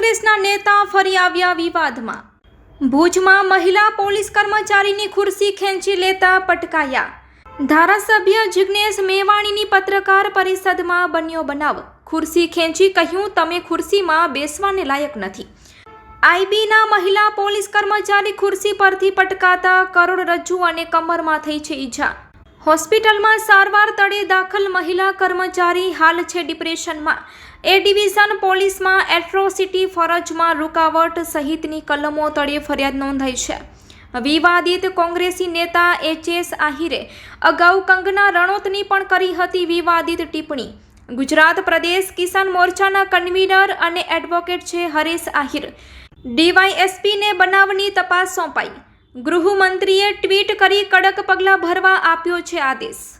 કોંગ્રેસના નેતા ફરી આવ્યા વિવાદમાં. ભુજમાં મહિલા પોલીસ કર્મચારીની ખુરશી ખેંચી લેતા પટકાયા. ધારાસભ્ય જિગ્નેશ મેવાણીની પત્રકાર પરિષદમાં બન્યો બનાવ. ખુરશી ખેંચી કહ્યું, તમે ખુરશીમાં બેસવાને લાયક નથી. આઈબીના મહિલા પોલીસ કર્મચારી ખુરશી પરથી પટકાતા કરોડરજ્જુ અને કમરમાં થઈ છે ઈજા. હોસ્પિટલમાં સારવાર તળે દાખલ મહિલા કર્મચારી હાલ છે ડિપ્રેશનમાં. એ ડિવિઝન પોલીસમાં એટ્રોસિટી ફરજમાં રૂકાવટ સહિતની કલમો તળે ફરિયાદ નોંધાઈ છે. વિવાદિત કોંગ્રેસી નેતા એચએસ આહિરે અગાઉ કંગના રણોતની પણ કરી હતી વિવાદિત ટિપ્પણી. ગુજરાત પ્રદેશ કિસાન મોરચાના કન્વીનર અને એડવોકેટ છે હરેશ આહિર. ડીવાયએસપીને બનાવની તપાસ સોંપાઈ. ગૃહમંત્રીએ ટ્વીટ કરી કડક પગલાં ભરવા આપ્યો છે આદેશ.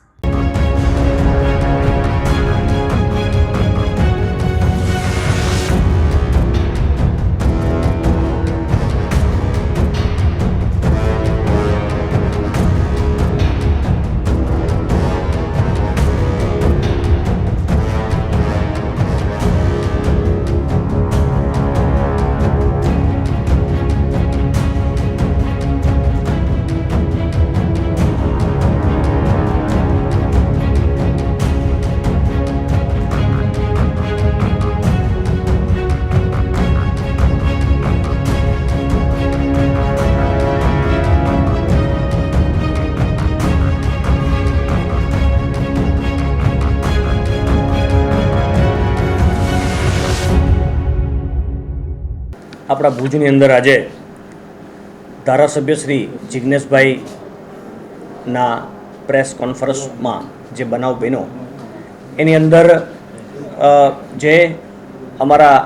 આપણા ભુજની અંદર આજે ધારાસભ્ય શ્રી જિજ્ઞેશભાઈના પ્રેસ કોન્ફરન્સમાં જે બનાવ બન્યો, એની અંદર જે અમારા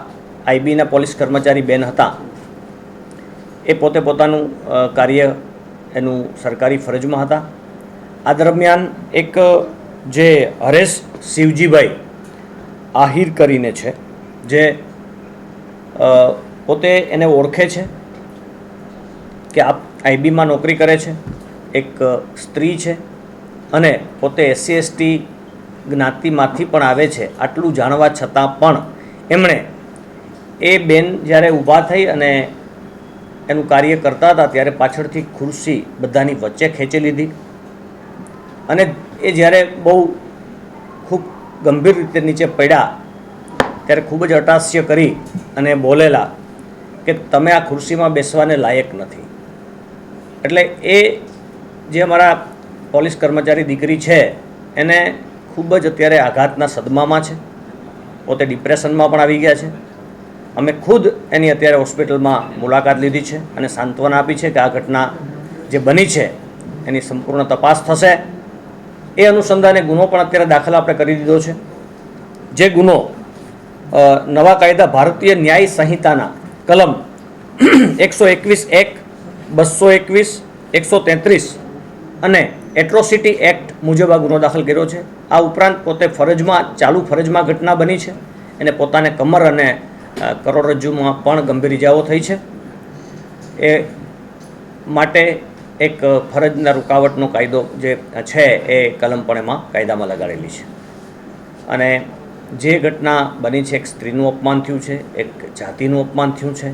આઈબીના પોલીસ કર્મચારી બેન હતા, એ પોતે પોતાનું કાર્ય એનું સરકારી ફરજમાં હતા. આ દરમિયાન એક, જે હરેશ શિવજીભાઈ આહિર કરીને છે, જે પોતે એને ઓળખે છે કે આપ આઈબીમાં નોકરી કરે છે, એક સ્ત્રી છે અને પોતે એસસી, એસટી જ્ઞાતિમાંથી પણ આવે છે. આટલું જાણવા છતાં પણ એમણે એ બેન જ્યારે ઊભા થઈ અને એનું કાર્ય કરતા હતા ત્યારે પાછળથી ખુરશી બધાની વચ્ચે ખેંચી લીધી અને એ જ્યારે બહુ ખૂબ ગંભીર રીતે નીચે પડ્યા ત્યારે ખૂબ જ અટાસ્ય કરી અને બોલેલા કે તમે આ ખુરશીમાં બેસવાને લાયક નથી. એટલે એ જે અમારા પોલીસ કર્મચારી દીકરી છે, એને ખૂબ જ અત્યારે આઘાતના સદમામાં છે. પોતે ડિપ્રેશનમાં પણ આવી ગયા છે. અમે ખુદ એની અત્યારે હોસ્પિટલમાં મુલાકાત લીધી છે અને સાંત્વના આપી છે કે આ ઘટના જે બની છે, એની સંપૂર્ણ તપાસ થશે. એ અનુસંધાને ગુનો પણ અત્યારે દાખલ આપણે કરી દીધો છે. જે ગુનો નવા કાયદા ભારતીય ન્યાય સંહિતાના કલમ એકસો એકવીસ એક, બસો એકવીસ, એકસો તેત્રીસ અને એટ્રોસિટી એક્ટ મુજબ આ ગુનો દાખલ કર્યો છે. આ ઉપરાંત પોતે ફરજમાં, ચાલુ ફરજમાં ઘટના બની છે એને પોતાને કમર અને કરોડરજ્જુમાં પણ ગંભીર ઇજાઓ થઈ છે. એ માટે એક ફરજના રૂકાવટનો કાયદો જે છે એ કલમ પણ એમાં કાયદામાં લગાડેલી છે. અને જે ઘટના બની છે, એક સ્ત્રીનું અપમાન થયું છે, એક જાતિનું અપમાન થયું છે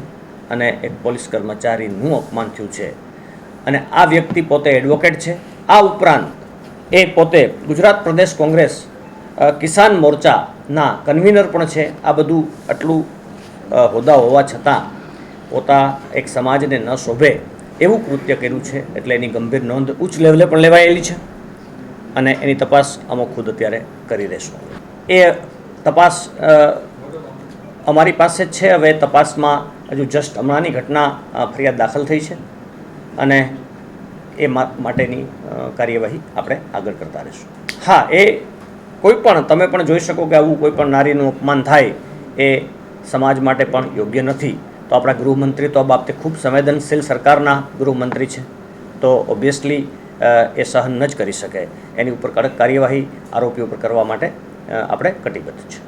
અને એક પોલીસ કર્મચારીનું અપમાન થયું છે. અને આ વ્યક્તિ પોતે એડવોકેટ છે. આ ઉપરાંત એ પોતે ગુજરાત પ્રદેશ કોંગ્રેસ કિસાન મોરચાના કન્વીનર પણ છે. આ બધું આટલું હોદ્દા હોવા છતાં પોતા એક સમાજને ન શોભે એવું કૃત્ય કર્યું છે. એટલે એની ગંભીર નોંધ ઉચ્ચ લેવલે પણ લેવાયેલી છે. અને એની તપાસ અમુક ખુદ અત્યારે કરી રહેશું. એ તપાસ અમારી પાસે જ છે. હવે તપાસમાં હજુ જસ્ટ હમણાંની ઘટના ફરિયાદ દાખલ થઈ છે અને એ માટેની કાર્યવાહી આપણે આગળ કરતા રહીશું. હા, એ કોઈ પણ, તમે પણ જોઈ શકો કે આવું કોઈ પણ નારીનું અપમાન થાય એ સમાજ માટે પણ યોગ્ય નથી. તો આપણા ગૃહમંત્રી તો આ બાબતે ખૂબ સંવેદનશીલ સરકારના ગૃહમંત્રી છે. તો ઓબ્વિયસલી એ સહન ન જ કરી શકે. એની ઉપર કડક કાર્યવાહી આરોપી ઉપર કરવા માટે આપણે કટિબદ્ધ છે.